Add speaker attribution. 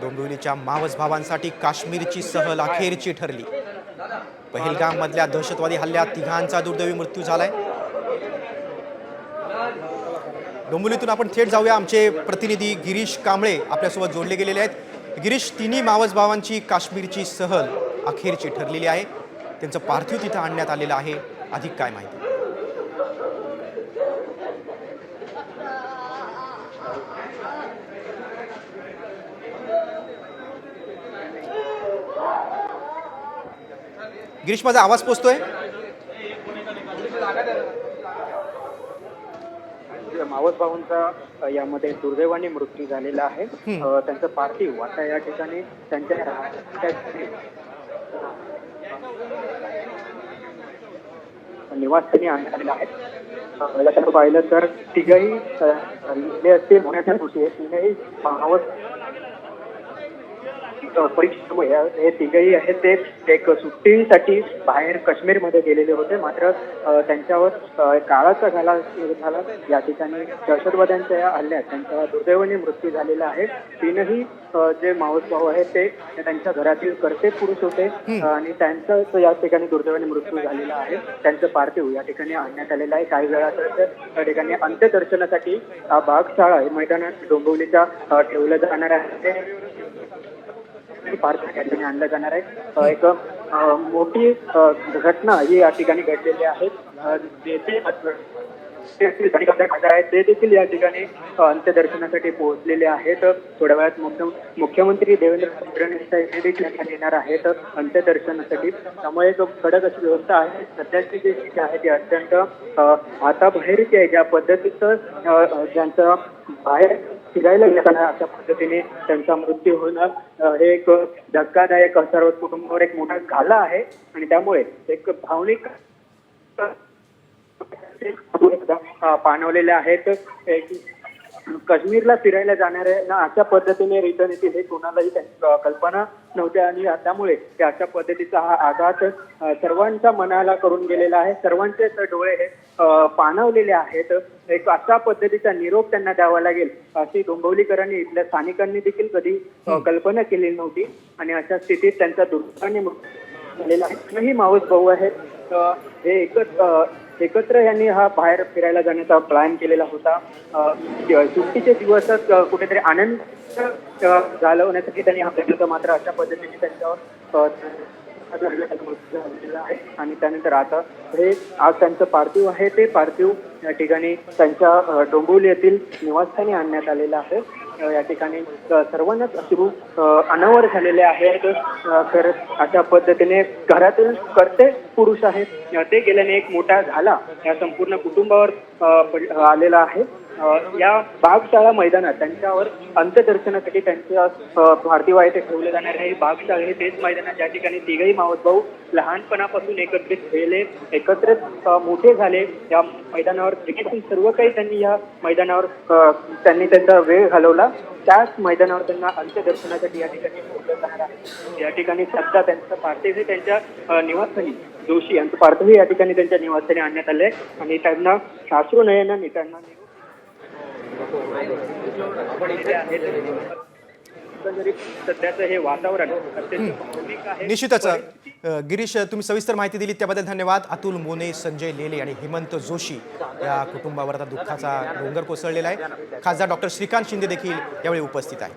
Speaker 1: डोंबिवलीच्या मावस भावांसाठी काश्मीरची सहल अखेरची ठरली. पहिलगाममधल्या दहशतवादी हल्ल्यात तिघांचा दुर्दैवी मृत्यू झालाय. डोंबिवलीतून आपण थेट जाऊया. आमचे प्रतिनिधी गिरीश कांबळे आपल्यासोबत जोडले गेलेले आहेत. गिरीश तिन्ही मावस भावांची काश्मीरची सहल अखेरची ठरलेली आहे. त्यांचं पार्थिव तिथं आणण्यात आलेलं आहे. अधिक काय माहिती? गिरीश माझा आवाज पोचतोय?
Speaker 2: मावस भाऊंचा यामध्ये दुर्दैवाने मृत्यू झालेला आहे. त्यांचं पार्थिव आता या ठिकाणी. त्यांच्या निवासस्थानी आणण्यात आलेलं आहे पाहिलं तर तिघही असतील पुण्याच्या कृषी तीनही मावस परीक्षेमुळे. हे तिघही आहेत ते एक सुट्टीसाठी बाहेर काश्मीरमध्ये गेलेले होते. मात्र त्यांच्यावर काळाचा घाला झाला. या ठिकाणी दहशतवाद्यांच्या या हल्ल्यात त्यांचा दुर्दैवाने मृत्यू झालेला आहे. तीनही जे मावस भाऊ आहेत ते त्यांच्या घरातील करते पुरुष होते. आणि त्यांचा या ठिकाणी दुर्दैवाने मृत्यू झालेला आहे. त्यांचं पार्थिव या ठिकाणी आणण्यात आलेलं आहे. काही वेळात त्या ठिकाणी अंत्यदर्शनासाठी बागशाळा हे मैदानात डोंबिवलीच्या ठेवलं जाणार आहे. ते पार्क या ठिकाणी आणलं जाणार आहे. एक मोठी घटना ही या ठिकाणी घडलेली आहे. जेथे ते देखील खासदार आहेत ते देखील या ठिकाणी अंत्यदर्शनासाठी पोहोचलेले आहेत. थोड्या वेळात मुख्य मुख्यमंत्री देवेंद्र फडणवीस हे देखील येणार आहेत अंत्यदर्शनासाठी. त्यामुळे एक कडक अशी व्यवस्था आहे. सध्याची जी स्थिती आहे ती अत्यंत आता बाहेरची आहे. ज्या पद्धतीचं ज्यांचं बाहेर फिरायला घेताना अशा पद्धतीने त्यांचा मृत्यू होणं हे एक धक्कादायक सर्व कुटुंबावर एक मोठा घाला आहे. आणि त्यामुळे एक भावनिक पाणवलेल्या आहेत. काश्मीरला फिरायला जाणाऱ्यांना अशा पद्धतीने रिटर्न येतील हे कोणालाही त्यांची कल्पना नव्हत्या आणि त्यामुळे ते अशा पद्धतीचा हा आघात सर्वांच्या मनाला करून गेलेला आहे. सर्वांचेच डोळे हे पाणवलेले आहेत. एक अशा पद्धतीचा निरोप त्यांना द्यावा लागेल अशी डोंबिवलीकरांनी इथल्या स्थानिकांनी देखील कधी कल्पना केली नव्हती. आणि अशा स्थितीत त्यांचा मृत्यू झालेला आहे. मावस भाऊ आहेत. हे एकच एकत्र यांनी हा बाहेर फिरायला जाण्याचा प्लॅन केलेला होता सुट्टीचे दिवसात कुठेतरी आनंद घालवण्यासाठी त्यांनी हा प्रयत्न केला. मात्र अशा पद्धतीने त्यांच्यावर आहे आणि त्यानंतर आता हे आज त्यांचं पार्थिव आहे ते पार्थिव या ठिकाणी त्यांच्या डोंबिवली येथील निवासस्थानी आणण्यात आलेलं आहे या ठिकाणी सर्वांनाच अश्रू अनावर झालेले आहेत. तर अशा पद्धतीने घरातील कर्ते पुरुष आहेत. ते गेल्याने एक मोठा झाला. या संपूर्ण कुटुंबावर पड- आलेला आहे. या बागशाळा मैदानात त्यांच्यावर अंत्यदर्शनासाठी त्यांच्या अ, पार्थिव आहे ते ठेवले जाणार आहे. बागशाळा हे तेच मैदान आहे. ज्या ठिकाणी तिघही मावत भाऊ लहानपणापासून एकत्रित खेळले एकत्रित मोठे झाले. या मैदानावर क्रिकेटून सर्व काही त्यांनी या मैदानावर त्यांनी त्यांचा वेळ घालवला. त्याच मैदानावर त्यांना अंत्यदर्शनासाठी या ठिकाणी ठेवलं जाणार आहे. या ठिकाणी सध्या त्यांचं पार्थिव हे त्यांच्या निवासस्थानी जोशी यांचं पार्थिव या ठिकाणी त्यांच्या निवासस्थानी आणण्यात आले आणि त्यांना सासरू नयनाने त्यांना सध्याचं हे वातावरण आहे
Speaker 1: निश्चितच गिरीश तुम्ही सविस्तर माहिती दिली त्याबद्दल धन्यवाद. अतुल मोने संजय लेले आणि हेमंत जोशी या कुटुंबावर आता दुःखाचा डोंगर कोसळलेला आहे. खासदार डॉक्टर श्रीकांत शिंदे देखील यावेळी उपस्थित आहेत.